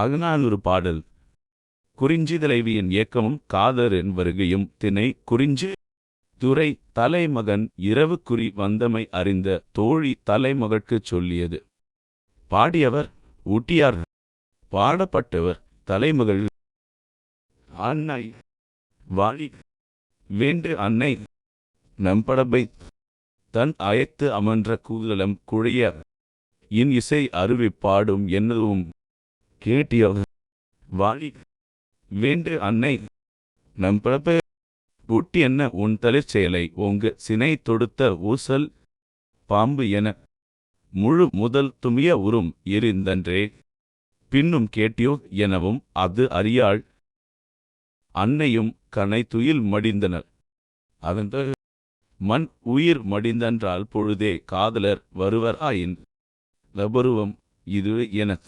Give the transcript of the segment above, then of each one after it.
அகநானூறு பாடல். குறிஞ்சி தலைவியின் ஏக்கமும் காதரின் வருகையும் திணை குறிஞ்சி துரை தலைமகன் இரவு குறி வந்தமை அறிந்த தோழி தலைமகட்குச் சொல்லியது. பாடியவர் ஊட்டியார். பாடப்பட்டவர் தலைமகள். அன்னை. வாழி வேண்டு அன்னை. நம்படபை. தன் அயத்து அமன்ற கூதலம் குழைய இன் இசை அருவி பாடும் என்னதும். கேட்டியோ? வாழி வேண்டு அன்னை. நம்படபை புட்டி என்ன உன் தளிர்ச்செயலை ஓங்கு சினை தொடுத்த ஊசல் பாம்பு என. முழு முதல் துமிய உறும் எரிந்தன்றே. பின்னும் கேட்டியோ எனவும் அது அறியாள். அன்னையும் கனை துயில் மடிந்தனர். அதன் மண் உயிர் மடிந்தன்றால் பொழுதே காதலர் வருவர் ஆயின். லபருவம் இது என.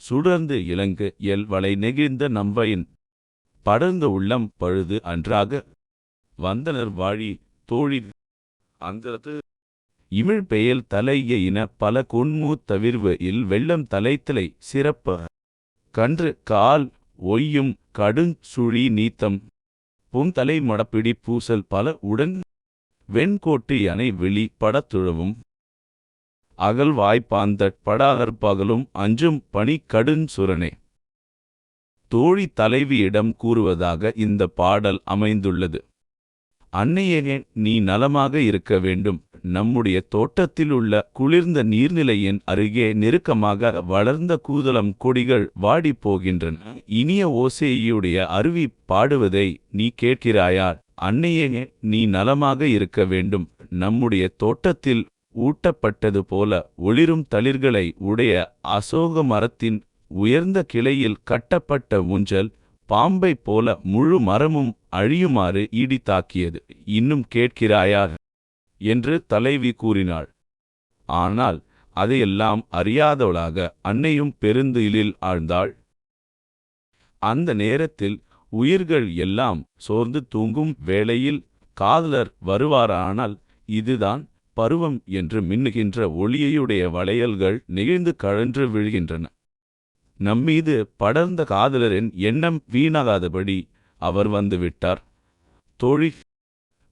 சுடர்ந்து இலங்கு எல் வளை நெகிழ்ந்த நம்பையின் படர்ந்த உள்ளம் பழுது அன்றாக வந்தனர் வாழி தோழி அந்தது இமிழ் பெயல் தலைய இன பல கொன்மூத்தவிர்வு இல் வெள்ளம் தலைத்தலை சிறப்ப. கன்று கால் ஒய்யும் கடுங் சுழி நீத்தம். புந்தலை மடப்பிடி பூசல் பல உடன். வெண்கோட்டு யானை வெளி படத்துழவும். அகல் வாய்ப்பாந்தட் படாகற்பகலும் அஞ்சும் பணி கடுஞ் சுரனே தோழி தலைவியிடம் கூறுவதாக இந்த பாடல் அமைந்துள்ளது. அன்னையே நீ நலமாக இருக்க வேண்டும். நம்முடைய தோட்டத்தில் உள்ள குளிர்ந்த நீர்நிலையின் அருகே நெருக்கமாக வளர்ந்த கூதலம் கொடிகள் வாடிப் போகின்றன. இனிய ஓசேயுடைய அருவி பாடுவதை நீ கேட்கிறாயா அன்னையே நீ நலமாக இருக்க வேண்டும். நம்முடைய தோட்டத்தில் ஊட்டப்பட்டது போல ஒளிரும் தளிர்களை உடைய அசோக மரத்தின் உயர்ந்த கிளையில் கட்டப்பட்ட ஊஞ்சல் பாம்பை போல முழு மரமும் அழியுமாறு ஈடி தாக்கியது இன்னும் கேட்கிறாயா? என்று தலைவி கூறினாள். ஆனால் அதையெல்லாம் அறியாதவளாக அன்னையும் பெருந்துயிலில் ஆழ்ந்தாள். அந்த நேரத்தில் உயிர்கள் எல்லாம் சோர்ந்து தூங்கும் வேளையில் காதலர் வருவாரானால் இதுதான் பருவம் என்று மின்னுகின்ற ஒளியையுடைய வளையல்கள் நெகிழ்ந்து கழன்று விழுகின்றன. நம்மீது படர்ந்த காதலரின் எண்ணம் வீணாகாதபடி அவர் வந்துவிட்டார். தோழி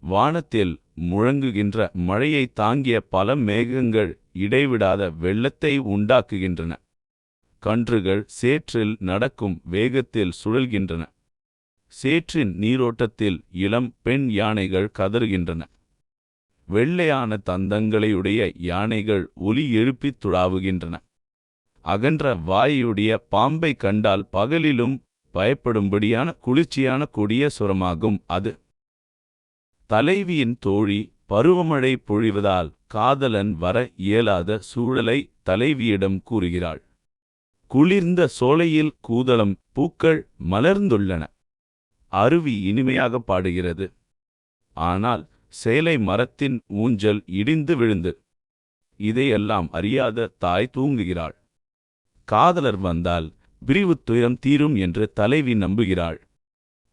வானத்தில் முழங்குகின்ற மழையை தாங்கிய பல மேகங்கள் இடைவிடாத வெள்ளத்தை உண்டாக்குகின்றன. கன்றுகள் சேற்றில் நடக்கும் வேகத்தில் சுழல்கின்றன. சேற்றின் நீரோட்டத்தில் இளம் பெண் யானைகள் கதறுகின்றன. வெள்ளையான தந்தங்களையுடைய யானைகள் ஒலி எழுப்பித் துழாவுகின்றன. அகன்ற வாயுடைய பாம்பை கண்டால் பகலிலும் பயப்படும்படியான குளிர்ச்சியான கொடிய சுரமாகும் அது. தலைவியின் தோழி பருவமழை பொழிவதால் காதலன் வர இயலாத சூழலை தலைவியிடம் கூறுகிறாள். குளிர்ந்த சோலையில் கூதளம் பூக்கள் மலர்ந்துள்ளன. அருவி இனிமையாக பாடுகிறது. ஆனால் சேலை மரத்தின் ஊஞ்சல் இடிந்து விழுந்து. இதையெல்லாம் அறியாத தாய் தூங்குகிறாள். காதலர் வந்தால் பிரிவுத் துயரம் தீரும் என்று தலைவி நம்புகிறாள்.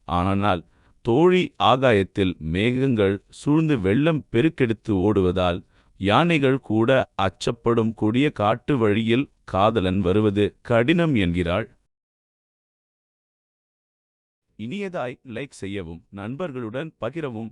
ஆனால் தோழி ஆகாயத்தில் மேகங்கள் சூழ்ந்து வெள்ளம் பெருக்கெடுத்து ஓடுவதால் யானைகள் கூட அச்சப்படும் கொடிய காட்டு வழியில் காதலன் வருவது கடினம் என்கிறாள். இனியதாய் லைக் செய்யவும் நண்பர்களுடன் பகிரவும்